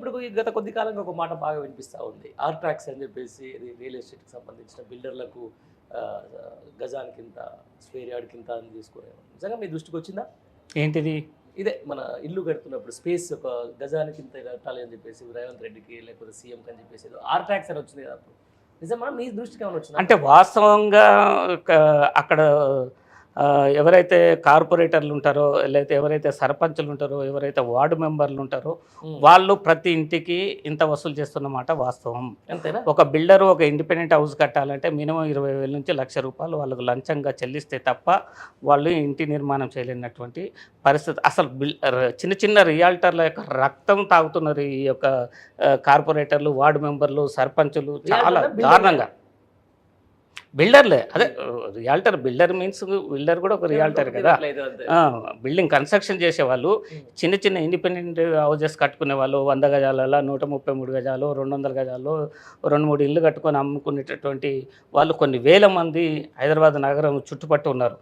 ఇప్పుడు గత కొద్ది కాలంగా ఒక మాట బాగా వినిపిస్తూ ఉంది. ఆర్ ట్రాక్స్ అని చెప్పేసి ఇది రియల్ ఎస్టేట్కి సంబంధించిన బిల్డర్లకు గజానికి ఇంత స్క్వేర్ యార్డ్కి ఇంత అని తీసుకునే నిజంగా మీ దృష్టికి వచ్చిందా? ఏంటిది? ఇదే మన ఇల్లు కడుతున్నప్పుడు స్పేస్ ఒక గజానికి ఇంత కట్టాలి అని చెప్పేసి రేవంత్ రెడ్డికి లేకపోతే సీఎం అని చెప్పేసి ఏదో ఆర్ ట్రాక్స్ అని వచ్చింది కదా అప్పుడు. నిజమా? మీ దృష్టికి ఏమైనా వచ్చిందా? అంటే వాస్తవంగా అక్కడ ఎవరైతే కార్పొరేటర్లు ఉంటారో లేకపోతే ఎవరైతే సర్పంచులు ఉంటారో ఎవరైతే వార్డు మెంబర్లు ఉంటారో. వాళ్ళు ప్రతి ఇంటికి ఇంత వసూలు చేస్తున్నమాట వాస్తవం అంతేనా ఒక బిల్డర్ ఒక ఇండిపెండెంట్ హౌస్ కట్టాలంటే మినిమం ఇరవై వేల నుంచి లక్ష రూపాయలు వాళ్ళకు లంచంగా చెల్లిస్తే తప్ప వాళ్ళు ఇంటి నిర్మాణం చేయలేనటువంటి పరిస్థితి అసలు చిన్న చిన్న రియాల్టర్ల యొక్క రక్తం తాగుతున్నారు ఈ యొక్క కార్పొరేటర్లు వార్డు మెంబర్లు సర్పంచులు చాలా? దారుణంగా బిల్డర్లే. అదే రియాల్టర్ బిల్డర్ మీన్స్ బిల్డర్ కూడా ఒక రియాల్టర్ కదా. బిల్డింగ్ కన్స్ట్రక్షన్ చేసేవాళ్ళు. చిన్న చిన్న ఇండిపెండెంట్ హౌజెస్ కట్టుకునే వాళ్ళు వంద గజాలలో నూట ముప్పై మూడు గజాలు రెండు వందల గజాలు రెండు మూడు ఇల్లు కట్టుకొని అమ్ముకునేటటువంటి వాళ్ళు కొన్ని వేల మంది హైదరాబాద్ నగరం చుట్టుపట్టు ఉన్నారు.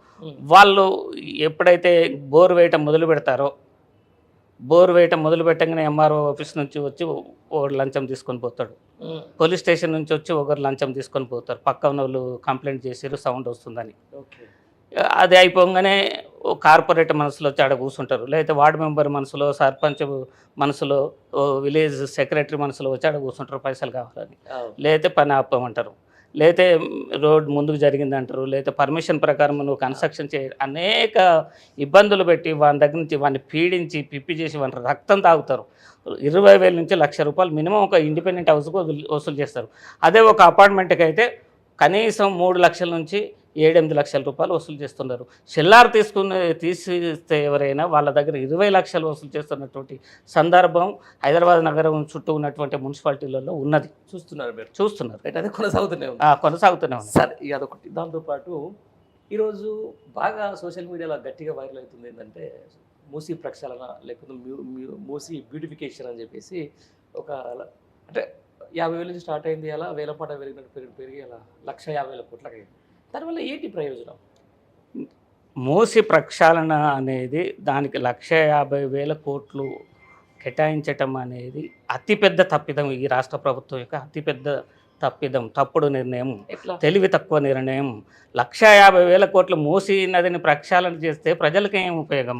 వాళ్ళు ఎప్పుడైతే బోర్ వేయటం మొదలు పెడతారో బోర్ వేయటం మొదలు పెట్టగానే ఎంఆర్ఓ ఆఫీస్ నుంచి వచ్చి ఒకడు లంచం తీసుకొని పోతాడు. పోలీస్ స్టేషన్ నుంచి వచ్చి ఒకరు లంచం తీసుకొని పోతారు. పక్క ఉన్న వాళ్ళు కంప్లైంట్ చేసారు సౌండ్ వస్తుందని. అది అయిపోగానే కార్పొరేట్ మనసులో వచ్చి ఆడ కూర్చుంటారు లేకపోతే వార్డు మెంబర్ మనసులో సర్పంచ్ మనసులో విలేజ్ సెక్రటరీ మనసులో వచ్చి ఆడ కూర్చుంటారు పైసలు కావాలని. లేకపోతే పని ఆపమంటారు. లేతే రోడ్ ముందుకు జరిగింది అంటారు పర్మిషన్ ప్రకారం నువ్వు కన్స్ట్రక్షన్ చేయ అనేక ఇబ్బందులు పెట్టి వాని దగ్గర నుంచి వాడిని పీడించి పిప్పి చేసి వాని రక్తం తాగుతారు. ఇరవై వేల నుంచి లక్ష రూపాయలు మినిమం ఒక ఇండిపెండెంట్ హౌస్కు వసూలు చేస్తారు. అదే ఒక అపార్ట్మెంట్కి అయితే కనీసం మూడు లక్షల నుంచి ఏడెనిమిది లక్షల రూపాయలు వసూలు చేస్తున్నారు. షెల్లార్ తీసుకుని తీసిస్తే ఎవరైనా వాళ్ళ దగ్గర ఇరవై లక్షలు వసూలు చేస్తున్నటువంటి సందర్భం హైదరాబాద్ నగరం చుట్టూ ఉన్నటువంటి మున్సిపాలిటీలలో ఉన్నది. చూస్తున్నారు మీరు. చూస్తున్నారు. రైట్ అదే కొనసాగుతూనే కొనసాగుతూనే ఉంది. సరే ఇక అదొకటి. దాంతోపాటు ఈరోజు బాగా సోషల్ మీడియాలో గట్టిగా వైరల్ అవుతుంది ఏంటంటే మూసీ ప్రక్షాళన లేకపోతే మూసీ బ్యూటిఫికేషన్ అని చెప్పేసి ఒక అంటే యాభై వేల నుంచి స్టార్ట్ అయింది అలా వేల పాట పెరిగినట్టు పెరిగి పెరిగి అలా లక్ష యాభై వేల కోట్లకి అయింది. దానివల్ల ఏంటి ప్రయోజనం? మూసి ప్రక్షాళన అనేది దానికి లక్ష యాభై వేల కోట్లు కేటాయించటం అనేది అతిపెద్ద తప్పిదం ఈ రాష్ట్ర ప్రభుత్వం యొక్క అతిపెద్ద తప్పిదం తప్పుడు నిర్ణయం తెలివి తక్కువ నిర్ణయం. లక్ష యాభై వేల కోట్లు మూసి నదిని ప్రక్షాళన చేస్తే ప్రజలకు ఏం ఉపయోగం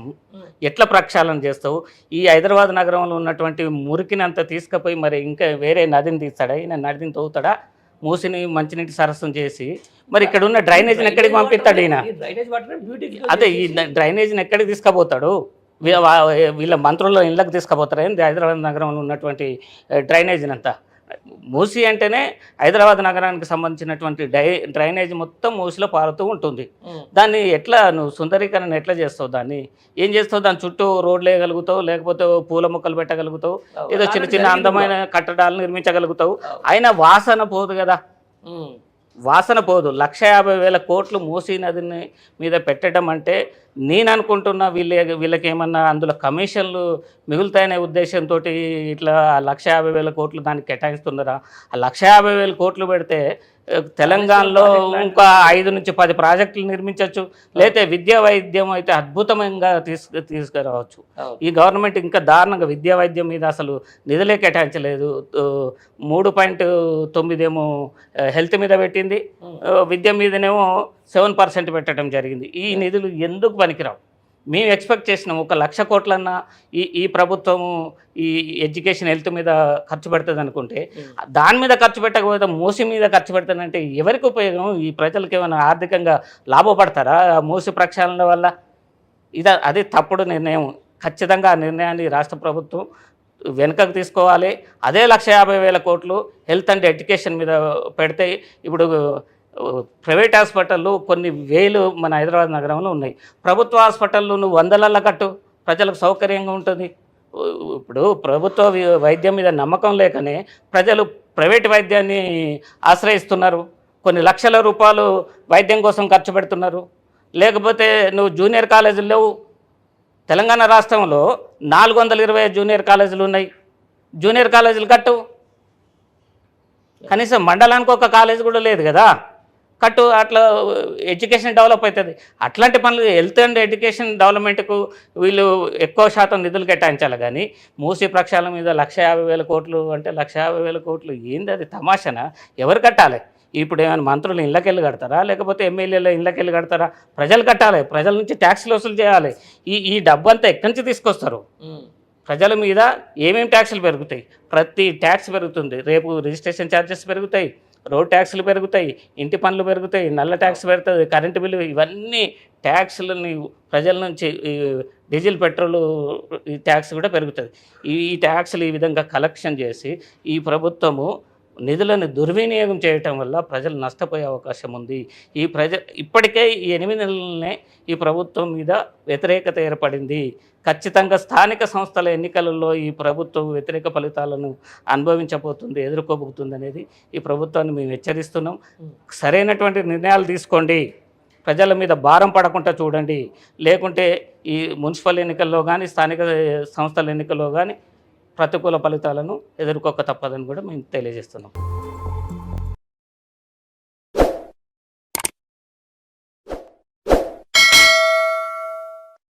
ఎట్లా ప్రక్షాళన చేస్తావు? ఈ హైదరాబాద్ నగరంలో ఉన్నటువంటి మురికిని అంతా తీసుకుపోయి మరి ఇంకా వేరే నదిని తీస్తాడా? ఈయన నదిని తవ్వుతాడా మూసిని మంచినీటి సరస్సును చేసి మరి ఇక్కడ ఉన్న డ్రైనేజీని ఎక్కడికి పంపిస్తాడు ఈయన? ఈ డ్రైనేజ్ వాటర్ బ్యూటీ అదే ఈ డ్రైనేజీని ఎక్కడికి తీసుకుపోతాడు? వీళ్ళ మంత్రుల ఇళ్ళకి తీసుకుపోతారు? ఏంది హైదరాబాద్ నగరంలో ఉన్నటువంటి డ్రైనేజీని అంతా మూసి అంటేనే హైదరాబాద్ నగరానికి సంబంధించినటువంటి డై డ్రైనేజ్ మొత్తం మూసిలో పారుతూ ఉంటుంది. దాన్ని ఎట్లా నువ్వు సుందరీకరణ ఎట్లా చేస్తావు దాన్ని? ఏం చేస్తావు? దాని చుట్టూ రోడ్లు వేయగలుగుతావు లేకపోతే పూల మొక్కలు పెట్టగలుగుతావు ఏదో చిన్న చిన్న అందమైన కట్టడాలు నిర్మించగలుగుతావు. అయినా వాసన పోదు కదా. వాసన పోదు. లక్ష యాభై వేల కోట్లు మూసీ నదిని మీద పెట్టడం అంటే నేను అనుకుంటున్నా వీళ్ళ వీళ్ళకి ఏమన్నా అందులో కమిషన్లు మిగులుతాయనే ఉద్దేశంతో ఇట్లా ఆ లక్ష యాభై వేల కోట్లు దానికి కేటాయిస్తున్నారా? ఆ లక్ష యాభై వేల కోట్లు పెడితే తెలంగాణలో ఇంకా ఐదు నుంచి పది ప్రాజెక్టులు నిర్మించవచ్చు లేకపోతే విద్యా వైద్యం అయితే అద్భుతంగా తీసుకు తీసుకురావచ్చు. ఈ గవర్నమెంట్ ఇంకా దారుణంగా విద్యా వైద్యం మీద అసలు నిధులే కేటాయించలేదు. మూడు పాయింట్ తొమ్మిదేమో హెల్త్ మీద పెట్టింది. విద్య మీదనేమో సెవెన్ పర్సెంట్ పెట్టడం జరిగింది. ఈ నిధులు ఎందుకు పనికిరావు? మేము ఎక్స్పెక్ట్ చేసినాం. ఒక లక్ష కోట్లన్నా ఈ ఈ ప్రభుత్వము ఈ ఎడ్యుకేషన్ హెల్త్ మీద ఖర్చు పెడుతుంది అనుకుంటే దాని మీద ఖర్చు పెట్టకపోతే మూసి మీద ఖర్చు పెడతానంటే ఎవరికి ఉపయోగం? ఈ ప్రజలకు ఏమైనా ఆర్థికంగా లాభపడతారా? మూసి ప్రక్షాళన వల్ల ఇది అది తప్పుడు నిర్ణయం. ఖచ్చితంగా ఆ నిర్ణయాన్ని రాష్ట్ర ప్రభుత్వం వెనుకకు తీసుకోవాలి. అదే లక్ష యాభై వేల కోట్లు హెల్త్ అండ్ ఎడ్యుకేషన్ మీద పెడితే ఇప్పుడు ప్రైవేట్ హాస్పిటళ్ళు కొన్ని వేలు మన హైదరాబాద్ నగరంలో ఉన్నాయి. ప్రభుత్వ హాస్పిటళ్ళు నువ్వు వందలల్లో కట్టు. ప్రజలకు సౌకర్యంగా ఉంటుంది. ఇప్పుడు ప్రభుత్వ వైద్యం మీద నమ్మకం లేకనే ప్రజలు ప్రైవేట్ వైద్యాన్ని ఆశ్రయిస్తున్నారు. కొన్ని లక్షల రూపాయలు వైద్యం కోసం ఖర్చు పెడుతున్నారు. లేకపోతే నువ్వు జూనియర్ కాలేజీలు లేవు తెలంగాణ రాష్ట్రంలో నాలుగు వందల ఇరవై జూనియర్ కాలేజీలు ఉన్నాయి. జూనియర్ కాలేజీలు కట్టు. కనీసం మండలానికి ఒక కాలేజ్ కూడా లేదు కదా. కట్టు అట్లా ఎడ్యుకేషన్ డెవలప్ అవుతుంది. అట్లాంటి పనులు హెల్త్ అండ్ ఎడ్యుకేషన్ డెవలప్మెంట్కు వీళ్ళు ఎక్కువ శాతం నిధులు కేటాయించాలి. కానీ మూసి ప్రక్షాళన మీద లక్ష యాభై వేల కోట్లు అంటే లక్ష యాభై వేల కోట్లు ఏంది అది తమాషనా? ఎవరు కట్టాలి? ఇప్పుడు ఏమైనా మంత్రులు ఇళ్ళకెళ్ళి కడతారా? లేకపోతే ఎమ్మెల్యేలు ఇళ్ళకెళ్ళి కడతారా? ప్రజలు కట్టాలి. ప్రజల నుంచి ట్యాక్స్లు వసూలు చేయాలి. ఈ ఈ డబ్బు అంతా ఎక్కడి నుంచి తీసుకొస్తారు? ప్రజల మీద ఏమేమి ట్యాక్సులు పెరుగుతాయి? ప్రతి ట్యాక్స్ పెరుగుతుంది. రేపు రిజిస్ట్రేషన్ ఛార్జెస్ పెరుగుతాయి. రోడ్ ట్యాక్స్లు పెరుగుతాయి ఇంటి పనులు పెరుగుతాయి నల్ల ట్యాక్స్ పెరుగుతుంది కరెంటు బిల్లు ఇవన్నీ ట్యాక్స్లని ప్రజల నుంచి ఈ డీజిల్ పెట్రోల్ ఈ ట్యాక్స్ కూడా పెరుగుతుంది ఈ ట్యాక్స్లు ఈ విధంగా కలెక్షన్ చేసి ఈ ప్రభుత్వము నిధులను దుర్వినియోగం చేయటం వల్ల ప్రజలు నష్టపోయే అవకాశం ఉంది. ఈ ప్రజ ఇప్పటికే ఈ ఎనిమిది నెలలనే ఈ ప్రభుత్వం మీద వ్యతిరేకత ఏర్పడింది. ఖచ్చితంగా స్థానిక సంస్థల ఎన్నికలలో ఈ ప్రభుత్వం వ్యతిరేక ఫలితాలను అనుభవించబోతుంది ఎదుర్కోబోతుంది అనేది ఈ ప్రభుత్వాన్ని మేము హెచ్చరిస్తున్నాం. సరైనటువంటి నిర్ణయాలు తీసుకోండి. ప్రజల మీద భారం పడకుండా చూడండి. లేకుంటే ఈ మున్సిపల్ ఎన్నికల్లో కానీ స్థానిక సంస్థల ఎన్నికల్లో కానీ ప్రతికూల ఫలితాలను ఎదుర్కోక తప్పదని కూడా మేము తెలియజేస్తున్నాం.